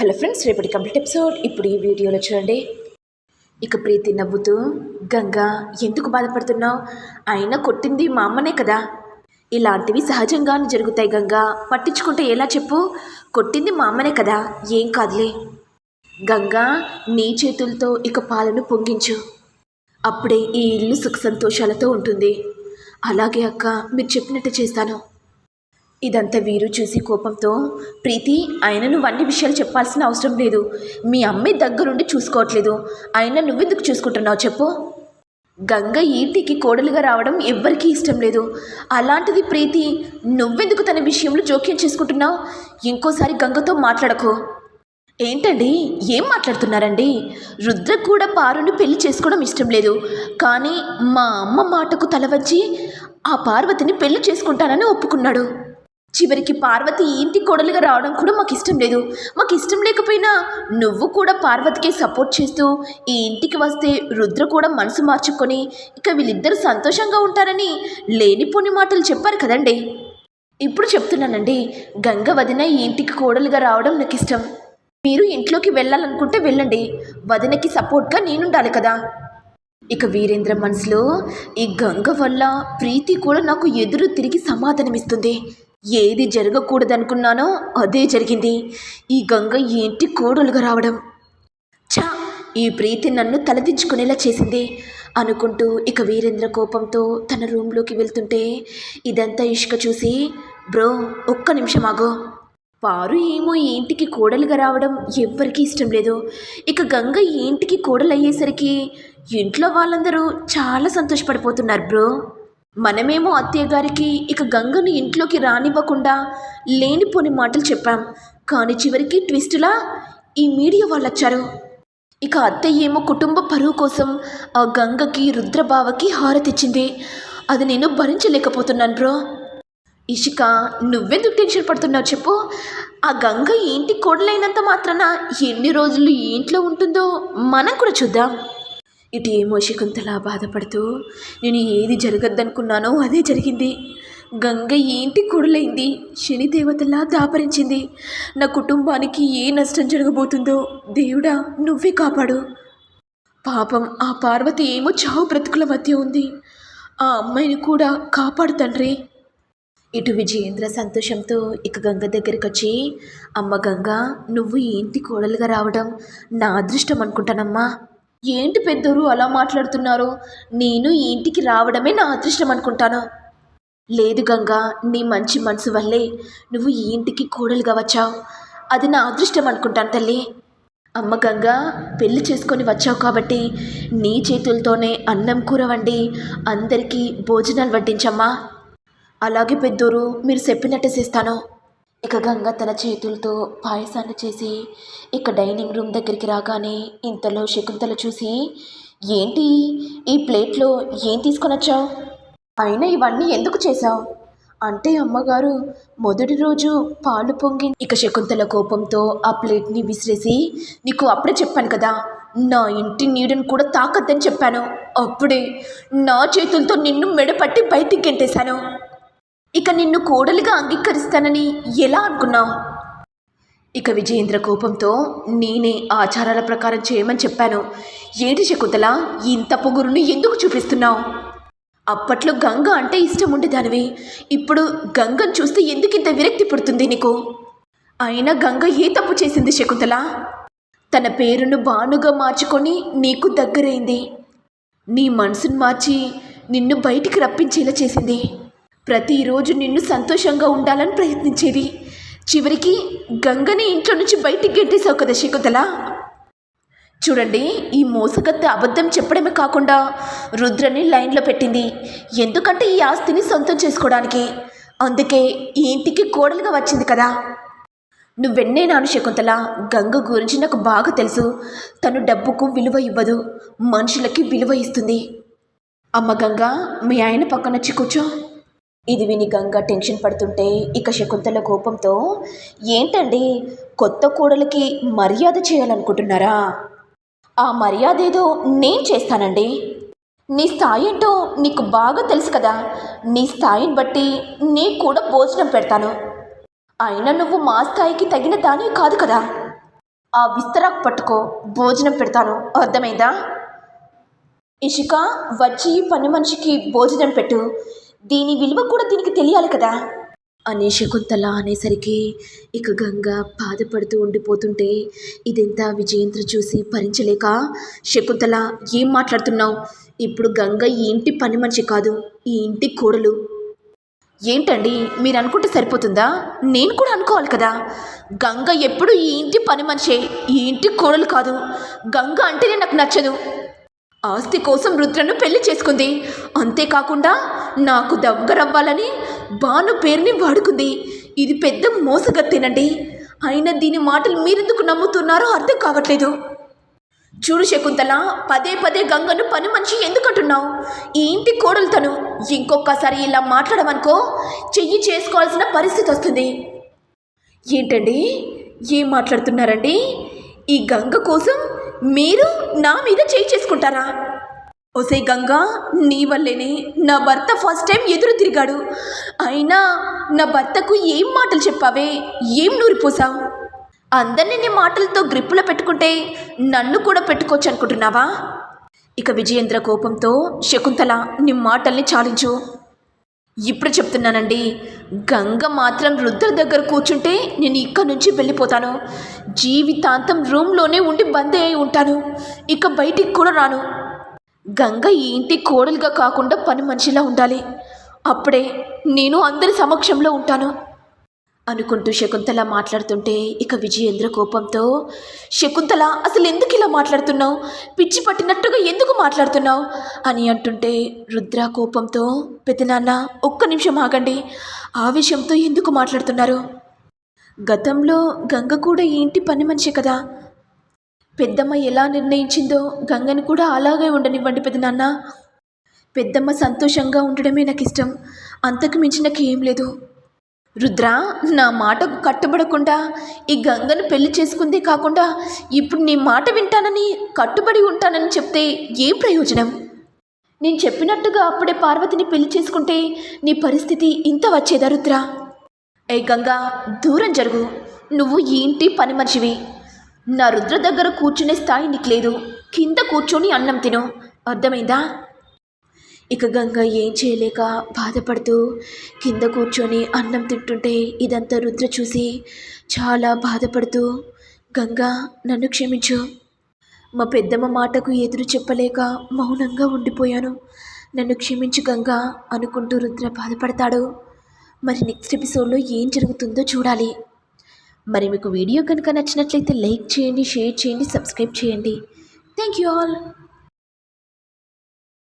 Hello friends రేపటి complete episode. ఇప్పుడు ఈ వీడియోలో చూడండి. ఇక ప్రీతి నవ్వుతూ గంగా ఎందుకు బాధపడుతున్నావు? అయినా కొట్టింది మా అమ్మనే కదా. ఇలాంటివి సహజంగానే జరుగుతాయి గంగా. పట్టించుకుంటే ఎలా చెప్పు? కొట్టింది మా అమ్మనే కదా ఏం కాదులే. గంగా నీ చేతులతో ఇక పాలను పొంగించు. అప్పుడే ఈ ఇల్లు సుఖ సంతోషాలతో ఉంటుంది. అలాగే అక్క మీరు చెప్పినట్టు చేస్తాను. ఇదంతా వీరు చూసి కోపంతో ప్రీతి ఆయన నువ్వు అన్ని విషయాలు చెప్పాల్సిన అవసరం లేదు. మీ అమ్మాయి దగ్గరుండి చూసుకోవట్లేదు. అయినా నువ్వెందుకు చూసుకుంటున్నావు చెప్పు. గంగ ఈటికి కోడలుగా రావడం ఎవ్వరికీ ఇష్టం లేదు. అలాంటిది ప్రీతి నువ్వెందుకు తన విషయంలో జోక్యం చేసుకుంటున్నావు? ఇంకోసారి గంగతో మాట్లాడకు. ఏంటండి? ఏం మాట్లాడుతున్నారండి? రుద్ర కూడా పారుని పెళ్ళి చేసుకోవడం ఇష్టం లేదు. కానీ మా అమ్మ మాటకు తల వచ్చి ఆ పార్వతిని పెళ్ళి చేసుకుంటానని ఒప్పుకున్నాడు. చివరికి పార్వతి ఇంటి కోడలుగా రావడం కూడా మాకు ఇష్టం లేదు. మాకు ఇష్టం లేకపోయినా నువ్వు కూడా పార్వతికి సపోర్ట్ చేస్తూ ఈ ఇంటికి వస్తే రుద్ర కూడా మనసు మార్చుకొని ఇక వీళ్ళిద్దరూ సంతోషంగా ఉంటారని లేనిపోని మాటలు చెప్పారు కదండి. ఇప్పుడు చెప్తున్నానండి గంగ వదిన ఈ ఇంటికి కోడలుగా రావడం నాకు ఇష్టం మీరు ఇంట్లోకి వెళ్ళాలనుకుంటే వెళ్ళండి వదినకి సపోర్ట్గా నేనుండాలి కదా. ఇక వీరేంద్ర మనసులో ఈ గంగ వల్ల ప్రీతి కూడా నాకు ఎదురు తిరిగి సమాధానమిస్తుంది. ఏది జరగకూడదనుకున్నానో అదే జరిగింది. ఈ గంగ ఏంటి కోడలుగా రావడం. ఛా! ఈ ప్రీతి నన్ను తలదించుకునేలా చేసింది. అనుకుంటూ ఇక వీరేంద్ర కోపంతో తన రూమ్లోకి వెళ్తుంటే ఇదంతా ఇష్క చూసి బ్రో ఒక్క నిమిషం ఆగో. పారు ఏమో ఇంటికి కోడలుగా రావడం ఎవ్వరికీ ఇష్టం లేదు. ఇక గంగ ఇంటికి కోడలు అయ్యేసరికి ఇంట్లో వాళ్ళందరూ చాలా సంతోషపడిపోతున్నారు బ్రో. మనమేమో అత్తయ్య గారికి ఇక గంగను ఇంట్లోకి రానివ్వకుండా లేనిపోని మాటలు చెప్పాం. కానీ చివరికి ట్విస్టులా ఈ మీడియా వాళ్ళు వచ్చారు ఇక అత్తయ్య ఏమో కుటుంబ పరువు కోసం ఆ గంగకి రుద్రబావకి హారతిచ్చింది అది నేను భరించలేకపోతున్నాను బ్రో. ఇషిక నువ్వెందుకు టెన్షన్ పడుతున్నావు చెప్పు. ఆ గంగ ఏంటి కోడలైనంత మాత్రాన ఎన్ని రోజులు ఈ ఇంట్లో ఉంటుందో మనం కూడా చూద్దాం. ఇటు ఏమో శకుంతల బాధపడుతూ నేను ఏది జరగద్దనుకున్నానో అదే జరిగింది. గంగ ఏంటి ఇంటి కొడులైంది? శని దేవతలా దాపరించింది. నా కుటుంబానికి ఏ నష్టం జరగబోతుందో దేవుడా నువ్వే కాపాడు. పాపం ఆ పార్వతి ఏమో చావు బ్రతుకుల మధ్య ఉంది. ఆ అమ్మాయిని కూడా కాపాడు తండ్రి. ఇటు విజయేంద్ర సంతోషంతో ఇక గంగ దగ్గరికి వచ్చి అమ్మ గంగ నువ్వు ఏంటి కోడలుగా రావడం? నా అదృష్టం అనుకుంటానమ్మా. ఏంటి పెద్దరు అలా మాట్లాడుతున్నారు? నేను ఈ ఇంటికి రావడమే నా అదృష్టం అనుకుంటాను. లేదు గంగా నీ మంచి మనసు వల్లే నువ్వు ఈ ఇంటికి కోడలుగా వచ్చావు. అది నా అదృష్టం అనుకుంటాను తల్లి. అమ్మ గంగా పెళ్ళి చేసుకొని వచ్చావు కాబట్టి నీ చేతులతోనే అన్నం కూర వండి అందరికీ భోజనాలు వడ్డించమ్మా. అలాగే పెద్దోరు మీరు చెప్పినట్టే చేస్తాను. ఇక గంగ తన చేతులతో పాయసాన్ని చేసి ఇక డైనింగ్ రూమ్ దగ్గరికి రాగానే ఇంతలో శకుంతల చూసి ఏంటి? ఈ ప్లేట్లో ఏం తీసుకొని వచ్చావు? అయినా ఇవన్నీ ఎందుకు చేశావు? అంటే అమ్మగారు మొదటి రోజు పాలు పొంగి ఇక శకుంతల కోపంతో ఆ ప్లేట్ని విసిరేసి నీకు అప్పుడే చెప్పాను కదా నా ఇంటి నీడను కూడా తాకద్దని చెప్పాను. అప్పుడే నా చేతులతో నిన్ను మెడపట్టి బయటికి గెంటేశాను. ఇక నిన్ను కోడలిగా అంగీకరిస్తానని ఎలా అనుకున్నావు? ఇక విజయేంద్ర కోపంతో నేనే ఆచారాల ప్రకారం చేయమని చెప్పాను. ఏంటి శకుంతల ఇంత పొగురుని ఎందుకు చూపిస్తున్నావు? అప్పట్లో గంగ అంటే ఇష్టం ఉండేదానివి. ఇప్పుడు గంగను చూస్తే ఎందుకు ఇంత విరక్తి పుడుతుంది నీకు? అయినా గంగ ఏ తప్పు చేసింది శకుంతల? తన పేరును బాణుగా మార్చుకొని నీకు దగ్గరైంది. నీ మనసును మార్చి నిన్ను బయటికి రప్పించేలా చేసింది. ప్రతిరోజు నిన్ను సంతోషంగా ఉండాలని ప్రయత్నించేది. చివరికి గంగని ఇంట్లో నుంచి బయటికి గెంటేసావు కదా శకుంతల? చూడండి ఈ మోసగత్త అబద్ధం చెప్పడమే కాకుండా రుద్రని లైన్లో పెట్టింది. ఎందుకంటే ఈ ఆస్తిని సొంతం చేసుకోవడానికి. అందుకే ఈ ఇంటికి కోడలుగా వచ్చింది కదా. నువ్వెన్నైనాను శకుంతల. గంగ గురించి నాకు బాగా తెలుసు. తను డబ్బుకు విలువ ఇవ్వదు. మనుషులకి విలువ ఇస్తుంది. అమ్మ గంగ మీ ఆయన పక్కన వచ్చి కూర్చో. ఇది విని గంగ టెన్షన్ పడుతుంటే ఇక శకుంతల కోపంతో ఏంటండి కొత్త కోడలికి మర్యాద చేయాలనుకుంటున్నారా? ఆ మర్యాద ఏదో నేను చేస్తానండి. నీ స్థాయి ఏంటో నీకు బాగా తెలుసు కదా. నీ స్థాయిని బట్టి నీకు కూడా భోజనం పెడతాను. అయినా నువ్వు మా స్థాయికి తగిన దాని కాదు కదా. ఆ విస్తరాకు పట్టుకో భోజనం పెడతాను. అర్థమైందా? ఇషిక వచ్చి పని మనిషికి భోజనం పెట్టు. దీని విలువ కూడా దీనికి తెలియాలి కదా. అని శకుంతల అనేసరికి ఇక గంగ బాధపడుతూ ఉండిపోతుంటే ఇదంతా విజయేంద్ర చూసి భరించలేక శకుంతల ఏం మాట్లాడుతున్నావు? ఇప్పుడు గంగ ఈ ఇంటి పని మనిషి కాదు ఈ ఇంటి కోడలు. ఏంటండి మీరు అనుకుంటే సరిపోతుందా? నేను కూడా అనుకోవాలి కదా. గంగ ఎప్పుడు ఈ ఇంటి పని మనిషే ఈ ఇంటి కోడలు కాదు. గంగ అంటేనే నాకు నచ్చదు. ఆస్తి కోసం రుద్రను పెళ్ళి చేసుకుంది. అంతేకాకుండా నాకు దగ్గరవ్వాలని బాను పేరుని వాడుకుంది. ఇది పెద్ద మోసగత్తేనండి. అయినా దీని మాటలు మీరెందుకు నమ్ముతున్నారో అర్థం కావట్లేదు. చూడు శకుంతల పదే పదే గంగను పని మనిషి ఎందుకంటున్నావు? ఈ ఇంటి కోడలు తను ఇంకొకసారి ఇలా మాట్లాడమనుకో చెయ్యి చేసుకోవాల్సిన పరిస్థితి వస్తుంది. ఏంటండి? ఏం మాట్లాడుతున్నారండి? ఈ గంగ కోసం మీరు నా మీద చేయి చేసుకుంటారా? ఒసే గంగా నీ వల్లేనే నా భర్త ఫస్ట్ టైం ఎదురు తిరిగాడు. అయినా నా భర్తకు ఏం మాటలు చెప్పావే? ఏం నూరిపోసావు అందరినీ నీ మాటలతో గ్రిప్పులో పెట్టుకుంటే నన్ను కూడా పెట్టుకోవచ్చు అనుకుంటున్నావా ఇక విజయేంద్ర కోపంతో శకుంతల నీ మాటల్ని చాలించు. ఇప్పుడు చెప్తున్నానండి గంగ మాత్రం రుద్ర దగ్గర కూర్చుంటే నేను ఇక్కడి నుంచి వెళ్ళిపోతాను. జీవితాంతం రూమ్లోనే ఉండి బంద్ అయి ఉంటాను. ఇక బయటికి కూడా రాను. గంగ ఈ ఇంటి కోడలుగా కాకుండా పని మనిషిలా ఉండాలి. అప్పుడే నేను అందరి సమక్షంలో ఉంటాను. అనుకుంటూ శకుంతల మాట్లాడుతుంటే ఇక విజయేంద్ర కోపంతో శకుంతల అసలు ఎందుకు ఇలా మాట్లాడుతున్నావు? పిచ్చి పట్టినట్టుగా ఎందుకు మాట్లాడుతున్నావు? అని అంటుంటే రుద్ర కోపంతో పెద్దనాన్న ఒక్క నిమిషం ఆగండి. ఆవేశంతో ఎందుకు మాట్లాడుతున్నారు? గతంలో గంగ కూడా ఏంటి పని మనిషి కదా? పెద్దమ్మ ఎలా నిర్ణయించిందో గంగని కూడా అలాగే ఉండనివ్వండి పెద్దనాన్న పెద్దమ్మ సంతోషంగా ఉండడమే నాకు ఇష్టం అంతకు మించి నాకు ఏం లేదు. రుద్ర నా మాటకు కట్టుబడకుండా ఈ గంగను పెళ్ళి చేసుకుందే కాకుండా ఇప్పుడు నీ మాట వింటానని కట్టుబడి ఉంటానని చెప్తే ఏం ప్రయోజనం? నేను చెప్పినట్టుగా అప్పుడే పార్వతిని పెళ్ళి చేసుకుంటే నీ పరిస్థితి ఇంత వచ్చేదా రుద్ర? ఏ గంగా దూరం జరుగు. నువ్వు ఈ ఇంటి పని మనిషివి. నా రుద్ర దగ్గర కూర్చునే స్థాయి నీకు లేదు. కింద కూర్చొని అన్నం తిను. అర్థమైందా? ఇక గంగ ఏం చేయలేక బాధపడుతూ కింద కూర్చొని అన్నం తింటుంటే ఇదంతా రుద్ర చూసి చాలా బాధపడుతూ గంగా నన్ను క్షమించు. మా పెద్దమ్మ మాటకు ఎదురు చెప్పలేక మౌనంగా ఉండిపోయాను. నన్ను క్షమించు గంగా అనుకుంటూ రుద్ర బాధపడతాడు. మరి నెక్స్ట్ ఎపిసోడ్లో ఏం జరుగుతుందో చూడాలి. మరి మీకు వీడియో కనుక నచ్చినట్లయితే లైక్ చేయండి షేర్ చేయండి సబ్స్క్రైబ్ చేయండి. Thank you all